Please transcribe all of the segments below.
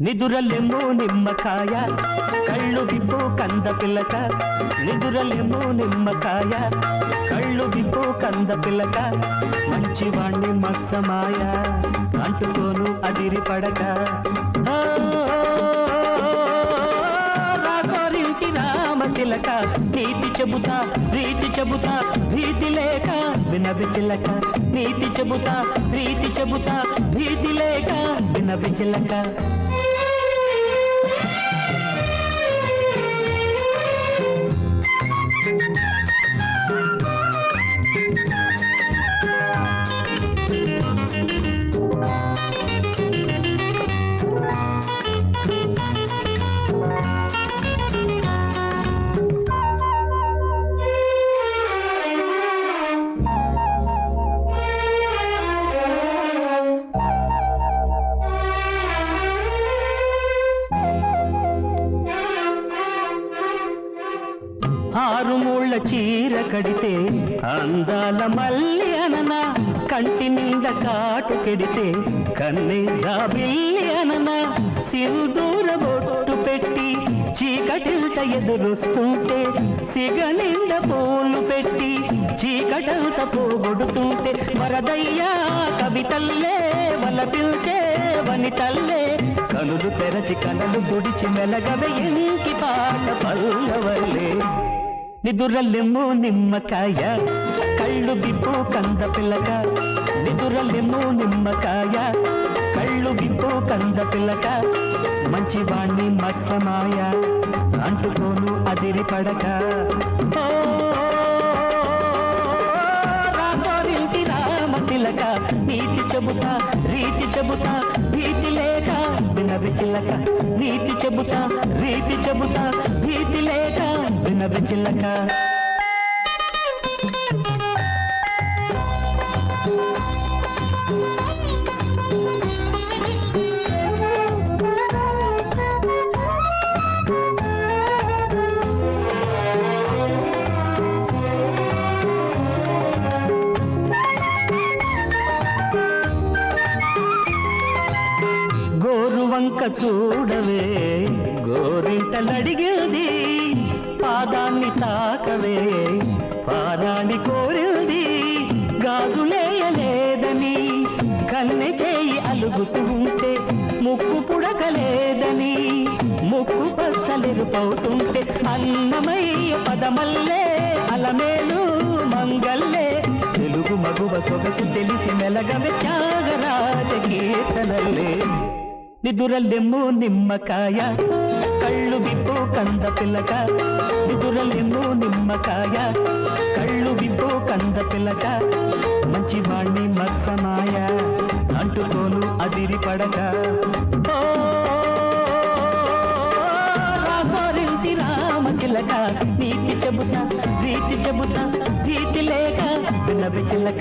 నిదురలెమ్ము నిమ్మకాయ. కళ్ళు దిబ్బో కంద పిల్లక నిదురలెమ్ము నిమ్మకాయ. కళ్ళు దిబ్బో కంద పిల్లక మంచివాణ్ణి మత్సమాయ అంటుకోను అదిరి పడక. రాసారింటి రామశిలక నీతి చెబుతా రీతి చెబుతా భీతి లేక. వినవి చిలక నీతి చెబుతా రీతి చెబుతా భీతి లేక. వినవి చిలక. ஆறும் పూల చీర కడితే అందాల మల్లి అనన కంటి నింద కాటు కెడితే కన్నే జాబిల్లి అనన సిరుదూర బొట్టు పెట్టి చీకటింట ఎదురుస్తుంటే సిగ నింద పూలు పెట్టి చీకటంత పోగొడుతుంటే వరదయ్యా కవితల్లే వలపిల్చే వనితల్లే కనులు తెరచి కనులు గుడిచి మెలగవ ఇంకి పాట పల్లవల్లే. నిదురలెమ్ము నిమ్మకాయ. కళ్ళు బిప్పు కంద పిల్లక నిదురలెమ్ము నిమ్మకాయ. కళ్ళు బిప్పు కంద పిల్లక మంచి వాణ్ణి మత్సమాయ. అంటుకోను అదిరి పడక. ఓ, నీతి చెబుతా రీతి చెబుతా భీతి లేక. వినవి చిలక నీతి చెబుతా రీతి చెబుతా భీతి లేక. వినవి చిల్లక గోరు వంక చూడవే గోరింటలడిగేది పాదాన్ని తాకవే పాదాన్ని కోరింది గాజులేయలేదని కన్నె చేయి అలుగుతూ ఉంటే ముక్కు పుడకలేదని. ముక్కు పచ్చలెరుపవుతుంటే అన్నమయ్య పదమల్లే అలమేలు మంగల్లే. తెలుగు మగువ సొగసు తెలిసి మెలగవే త్యాగరాజ కీర్తనల్లే. నిదురలెమ్ము నిమ్మకాయ. కళ్ళు బిబ్బు కంద పిల్లక నిదురలెమ్ము నిమ్మకాయ. కళ్ళు బిబ్బు కంద పిల్లక మంచి వాణ్ణి మత్సమాయ అంటుకోను అదిరి పడక ఓ, రామచిలక నీతి చెబుతా రీతి చెబుతా భీతి లేక వినవి చిలక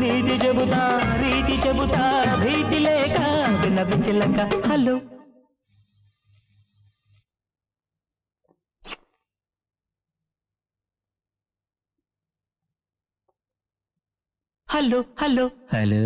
నీతి చెబుతా రీతి చెబుతా భీతి లేక వినవి చిలక హలో. Hello hello. హలో.